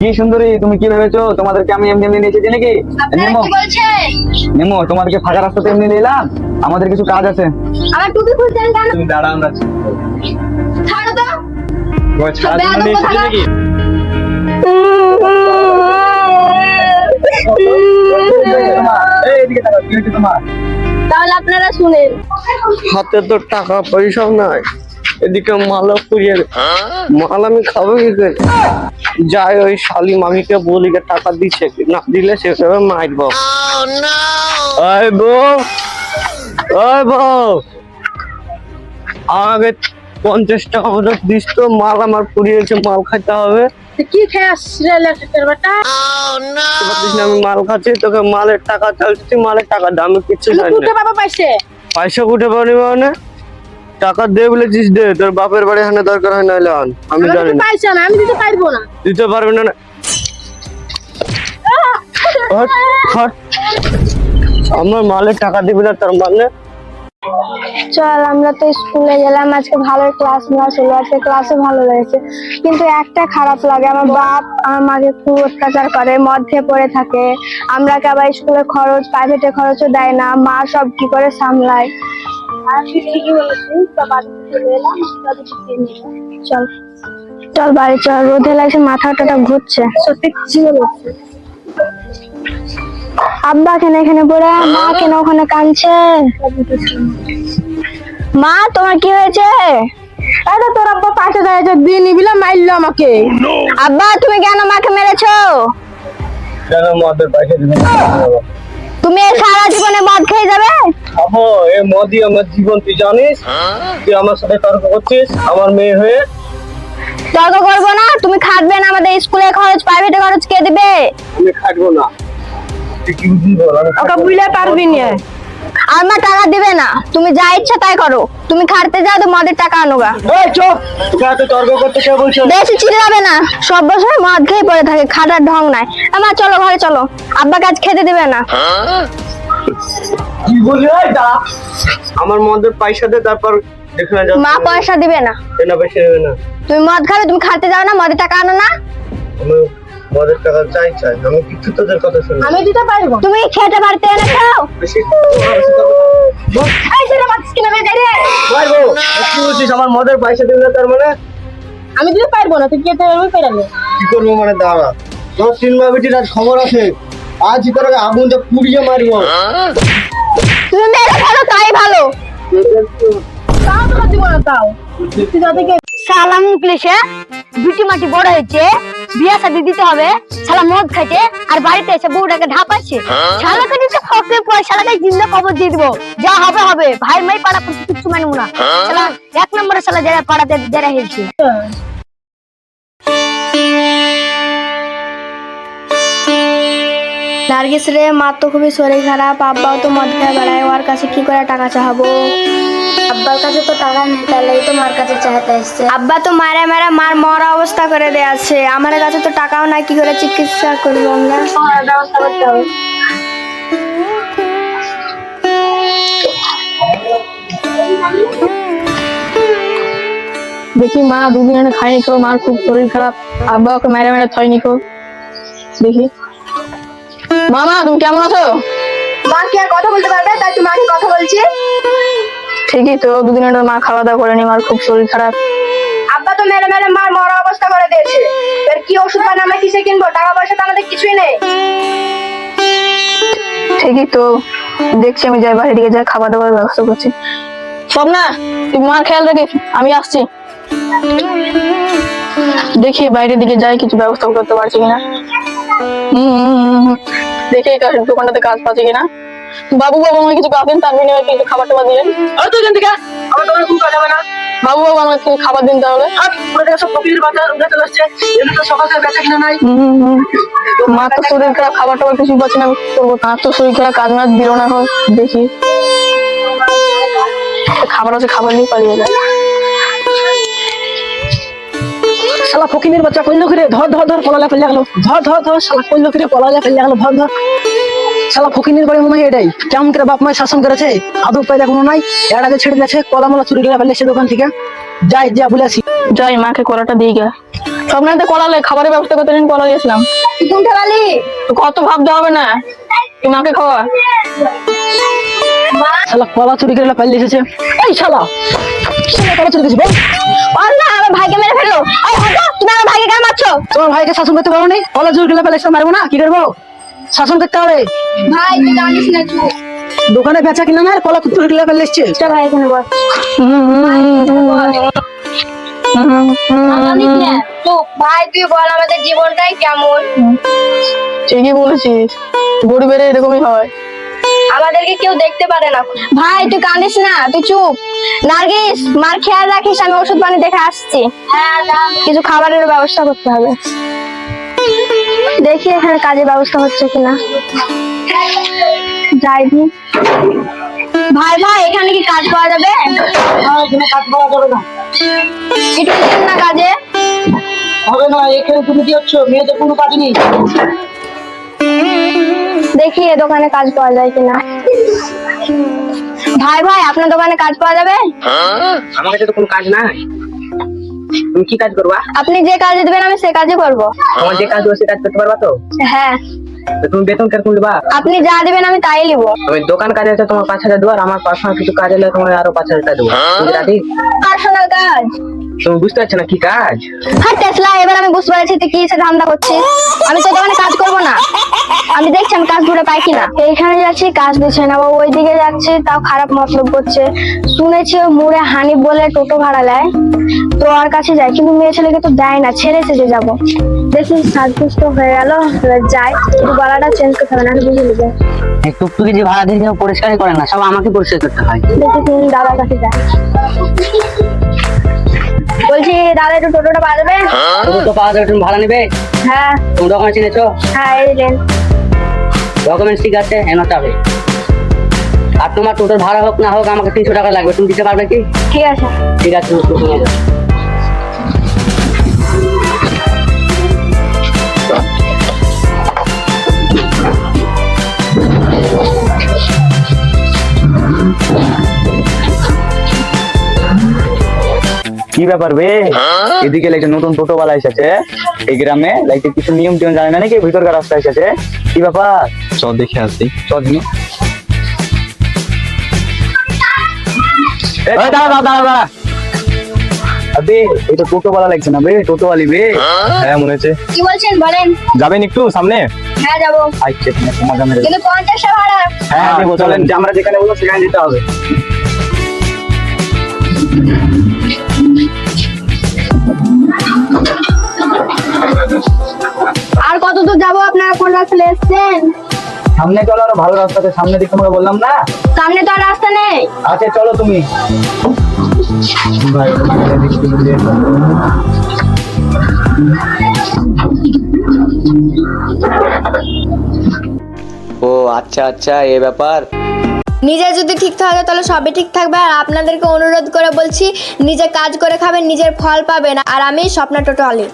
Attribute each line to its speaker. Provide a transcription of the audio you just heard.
Speaker 1: কি সুন্দরী তুমি কি ভেবেছো? তোমাদেরকে আমি এমনি এমনি নিয়ে এসেছি নাকি? নেমো। নেমো তোমাদেরকে ফাঁকা রাস্তাতে এমনি নিলাম আমাদের কিছু কাজ আছে।
Speaker 2: আমার টুপি
Speaker 1: তুমি দাঁড়া আমরা
Speaker 2: ছাড়ো তো? তাহলে আপনারা শুনেন।
Speaker 3: হাতে তো টাকা পয়সাও নাই। এদিকে মালও পুড়িয়ে মাল আমি খাব কি করে? যাই ওই শালি মামিকে বলি টাকা দিচ্ছে না দিলে সেভাবে মারবো। ওই বউ ওই বউ। আমাকে পঞ্চাশ টাকা মতো দিস তো মাল আমার পুড়িয়েছে মাল খাইতে হবে।
Speaker 2: কি
Speaker 3: আমি মাল খাচ্ছি? তোকে মালের টাকা চাইছি মালের টাকা দাম
Speaker 2: পাইছে?
Speaker 3: পয়সা উঠে পারি মানে? টাকা দে বলেছিস দে তোর বাপের বাড়ি দরকার হয় নাহলে আন আমি জানি না।
Speaker 2: পাইছে না আমি দিতে পারব না।
Speaker 3: দিতে পারবি না। আমার মালের টাকা দিবি না তার মানে?
Speaker 4: চল আমরা তো স্কুলে গেলাম আজকে ভালো ক্লাস ক্লাস হলো আজকে ক্লাসে ভালো লেগেছে। কিন্তু একটা খারাপ লাগে আমার বাপ আমার মাকে খুব অত্যাচার করে মধ্যে পড়ে থাকে। আমরাকে আবার স্কুলে খরচ প্রাইভেটে খরচও দেয় না মা সব কি করে সামলায়? ঠিকই বলেছিস তো বাড়িতে চলে এলাম তাদের চল। চল বাড়ি চল। রোদে লাগছে ঘুরছে। সত্যি খুশি বলেছে আব্বা কেন এখানে পড়ে? মা কেন ওখানে কাঁদছে? মা তোমার কি হয়েছে?
Speaker 2: তোর আব্বা পাশে দাঁড়িয়েছে দিয়ে নিবিলা মারলো আমাকে।
Speaker 4: আব্বা তুমি কেন মাকে মেরেছো?
Speaker 3: কেন মদের না?
Speaker 4: তুমি এই সারা জীবনে মদ খেয়ে যাবে?
Speaker 3: খাব এ মদি আমার জীবন তুই জানিস? তুই আমার সাথে তর্ক করছিস আমার মেয়ে হয়ে?
Speaker 4: তর্ক করব না তুমি খাটবে না আমাদের স্কুলে খরচ প্রাইভেটে খরচ কে দিবে?
Speaker 3: আমি খাটবো না। তুই কি বুঝবি বল আমি
Speaker 2: ওকে। বুঝলে পারবি না।
Speaker 4: আর মা টাকা দিবে না। তুমি যা ইচ্ছা তাই করো। তুমি খাটতে যাও তো মদের টাকা আনোগা।
Speaker 3: এই চুপ। তোকে এত তর্ক করতে কে বলছো।
Speaker 4: বেশি চিল্লাবে না। সব বছর মদ খেয়ে পড়ে থাকে খাটার ঢং নাই। আমার চলো ঘরে চলো। আব্বা কাজ খেতে দিবে না।
Speaker 3: কি দাঁড়া। আমার মদের পয়সা দে তারপর যেখানে যাব
Speaker 4: মা পয়সা দিবে না।
Speaker 3: কেনা পয়সা দেবে না।
Speaker 4: তুমি মদ খাবে তুমি খাতে যাও না মদের টাকা আনো না।
Speaker 3: আমি মদের টাকা চাই চাই আমি কিছু তোদের কথা শুনি
Speaker 2: আমি দিতে পারব।
Speaker 4: তুমি খেতে বাড়িতে এনে খাও।
Speaker 2: এই মাছ কিনে রে।
Speaker 3: মারবো কি বলছিস? আমার মদের পয়সা দিবি না তার মানে?
Speaker 2: আমি দিতে পারব না তুই খেতে আমি পেরালে
Speaker 3: কি করব মানে দাঁড়া। তোর সিনেমা বেটির আজ খবর আছে। আজ তোর আগুন তো পুড়িয়ে মারবো।
Speaker 4: তুমি মেরে তাই ভালো।
Speaker 2: তাও তো দিব না তাও। তুই যাদেরকে
Speaker 4: সালাম মুখলিশে বিটি মাটি বড় হয়েছে। বিয়া দিতে হবে, শালা মদ আর বাড়িতে এসে বউটাকে শালাকে দিতে ফকে পয় শালাকে জিন্দা খবর দিয়ে দিব। যা হবে হবে। ভাই মাই পাড়া করতে কিচ্ছু মানবো না। শালা, এক নম্বরে শালা যারা পাড়াতে, যারা হেলছে। নার্গিস রে, মার তো খুবই শরীর খারাপ। আব্বাও তো মদ খেয়ে, বেড়ায়। ওর কাছে কি করে টাকা চাহাবো?
Speaker 5: আব্বার কাছে তো টাকা নেই তাহলে তো মার কাছে চাইতে এসছে
Speaker 4: আব্বা তো মারা মারা মার মরা অবস্থা করে দেয়া আছে। আমার কাছে তো টাকাও নাই কি করে চিকিৎসা করব আমরা?
Speaker 2: ব্যবস্থা করতে হবে।
Speaker 6: দেখি মা দুদিন আগে খাইনি খো মার খুব শরীর খারাপ। আব্বা ওকে মেরে মেরে থয়নি খো দেখি। মামা তুমি কেমন আছো?
Speaker 4: মা কি আর কথা বলতে পারবে? তাই তুমি মাকে কথা বলছি।
Speaker 6: ঠিকই তো দুদিন আগে মা খাওয়া দাওয়া করেনি মার খুব শরীর খারাপ।
Speaker 4: আব্বা তো মেরে মেরে মার মরা অবস্থা করে দিয়েছে। এর কি ওষুধ পান আমরা কিসে কিনবো? টাকা পয়সা তো আমাদের কিছুই নেই।
Speaker 6: ঠিকই তো দেখছি আমি যাই বাড়ির দিকে যাই খাওয়া দাওয়ার ব্যবস্থা করছি। সব না তুই মার খেয়াল রাখিস আমি আসছি। দেখি বাইরের দিকে যাই কিছু ব্যবস্থা করতে পারছি কিনা। দেখি দোকানটাতে কাজ পাচ্ছি কিনা। বাবু বাবু আমাকে কিছু দিন তার বিনিময়ে কিছু খাবার টাবার দিলেন
Speaker 3: আর তুই এখান থেকে আমার তোমার খুব কাজ হবে না।
Speaker 6: বাবু বাবু আমাকে কিছু খাবার দিন তাহলে।
Speaker 3: সব বাজার উঠে চলে আসছে। তো সকাল থেকে বেচা কিনা নাই।
Speaker 6: মা তো শরীর খারাপ খাবার টাবার কিছু পাচ্ছি না। করব? আর তো শরীর খারাপ কাজ মাছ দিল না হয় দেখি। খাবার আছে খাবার নিয়ে পালিয়ে যায়।
Speaker 7: শালা ফকিনের বাচ্চা কইলো করে ধর ধর ধর পলালা ফেলে গেল। ধর ধর ধর শালা কইলো করে পলালা ফেলে গেল। ধর ধর। শালা ফকিনের বাড়ি মনে হয় এটাই। কেমন করে বাপ মায়ের শাসন করেছে? আদব পায়দা কোনো নাই। এর আগে ছেড়ে গেছে কলা মলা চুরি করে ফেলেছে দোকান থেকে। যাই যা বলে আসি।
Speaker 6: যাই মাকে কলাটা দিয়ে গে। স্বপ্নতে কলালে খাবারের ব্যবস্থা করতে দিন কলা দিয়েছিলাম।
Speaker 4: কোনটা বালি
Speaker 6: কত ভাবতে হবে না? তুই মাকে খাওয়া?
Speaker 7: শালা কলা চুরি করে পালিয়ে এসেছে। এই শালা! শালা কলা চুরি করেছি বল।
Speaker 4: না আমার ভাইকে মেরে ফেলল। এই হতো তুমি আমার ভাইকে কেন মারছো?
Speaker 7: তোমার ভাইকে শাসন করতে পারো নি? কলা চুরি করে পালিয়ে মারবো না? কি করব? শাসন করতে হবে।
Speaker 4: ভাই তুই জানিস না চুপ
Speaker 7: দোকানে বেচা কিনা না আর কলা চুরি করে পালিয়ে এসছে।
Speaker 4: একটা ভাই এখানে বস। চুপ ভাই তুই বল আমাদের জীবনটাই কেমন?
Speaker 6: ঠিকই বলেছিস। গরিবের এরকমই হয়।
Speaker 4: আমাদেরকে কেউ দেখতে পারে না। ভাই তুই কাঁদিস না তুই চুপ। নার্গিস মার খেয়াল রাখিস আমি ওষুধ পানি দেখে আসছি। হ্যাঁ কিছু খাবারের ব্যবস্থা করতে হবে। দেখি এখানে কাজের ব্যবস্থা হচ্ছে কিনা। যাই দি। ভাই ভাই এখানে কি কাজ পাওয়া যাবে?
Speaker 7: কাজ পাওয়া যাবে না।
Speaker 4: একটু না কাজে?
Speaker 7: হবে না এখানে তুমি কি হচ্ছ মেয়েদের কোনো কাজ নেই?
Speaker 4: দেখি এ দোকানে কাজ পাওয়া যায় কিনা। ভাই ভাই আপনার দোকানে কাজ পাওয়া যাবে?
Speaker 1: আমার কাছে তো কোনো কাজ নাই। তুমি কি কাজ করবা?
Speaker 4: আপনি যে কাজ দেবেন আমি সে কাজই করব।
Speaker 1: তোমার যে কাজ হবে সে কাজ করতে পারবা তো?
Speaker 4: হ্যাঁ।
Speaker 1: তো তুমি বেতন কেরকম দিবা?
Speaker 4: আপনি যা দিবেন আমি তাই নিব
Speaker 1: তুমি দোকান কাজ আছে তোমার পাঁচ হাজার দেবো আর আমার পার্সোনাল কিছু কাজ হলে তোমার আরও পাঁচ হাজার টাকা দেবো। তুমি রাজি?
Speaker 4: পার্সোনাল কাজ?
Speaker 1: তুমি বুঝতে পারছ না কি কাজ?
Speaker 4: হ্যাঁ টেসলা এবার আমি বুঝতে পারছি তুই কি সে ধান্দা করছিস। আমি তো দোকানে কাজ করব না। আমি দেখছি আমি কাজ ধরে পাই কিনা। এইখানে যাচ্ছি কাজ দিচ্ছে না বা ওইদিকে যাচ্ছি তাও খারাপ মতলব করছে। শুনেছি ও মুড়ে হানি বলে টোটো ভাড়া নেয়। তো ওর কাছে যায় কিন্তু মেয়ে ছেলেকে তো দেয় না ছেড়ে সেজে যাব। দেখি সাজগুজ তো হয়ে গেল যাই। গলাটা চেঞ্জ করতে হবে না বুঝে নেবে।
Speaker 7: টুকটুকি যে ভাড়া দিয়ে পরিষ্কারই করে না সব আমাকে পরিষ্কার করতে হয়।
Speaker 4: দাদার কাছে বলছি দাদা একটু টোটোটা বাজবে
Speaker 7: তবু তো পাওয়া যাবে তুমি ভাড়া নেবে?
Speaker 4: হ্যাঁ।
Speaker 7: তুমি ডকুমেন্ট চিনেছো
Speaker 4: হ্যাঁ এই নেন
Speaker 7: ডকুমেন্টস ঠিক আছে এনাতে হবে। আর তোমার টোটোর ভাড়া হোক না হোক আমাকে তিনশো টাকা লাগবে তুমি দিতে পারবে কি?
Speaker 4: ঠিক আছে।
Speaker 7: ঠিক আছে
Speaker 1: কি ব্যাপার বে? এদিকে লাইক নতুন টোটো বালা এসেছে এই গ্রামে। লাইক কিছু নিয়ম টিয়ম জানে না নাকি? ভিতরকার রাস্তা এসেছে। কি ব্যাপার?
Speaker 8: চল দেখে আসি
Speaker 1: চল দিন দাঁড়া দাঁড়া দাঁড়া দাঁড়া। আবে এটা টোটো বালা লাগছে না বে? বে?
Speaker 8: হ্যাঁ মনে হচ্ছে।
Speaker 4: কি বলছেন বলেন।
Speaker 8: যাবেন একটু সামনে?
Speaker 4: হ্যাঁ যাব।
Speaker 1: আইছে তুমি মজা মেরে
Speaker 4: কিন্তু পঞ্চাশটা ভাড়া।
Speaker 1: হ্যাঁ দেবো চলেন। আমরা যেখানে বলব সেখানে যেতে হবে।
Speaker 4: আর কত দূর যাব আপনারা? কোন রাস্তা এসছেন?
Speaker 1: সামনে চলো আরও ভালো রাস্তাতে সামনে দিকে আমরা বললাম না?
Speaker 4: সামনে তো আর রাস্তা নেই।
Speaker 1: আছে চলো তুমি।
Speaker 9: ও আচ্ছা আচ্ছা এ ব্যাপার।
Speaker 5: নিজে যদি ঠিক থাকে তাহলে সবই ঠিক থাকবে। আর আপনাদেরকে অনুরোধ করে বলছি নিজে কাজ করে খাবেন নিজের ফল পাবেন। আর আমি স্বপ্না টোটো আলী।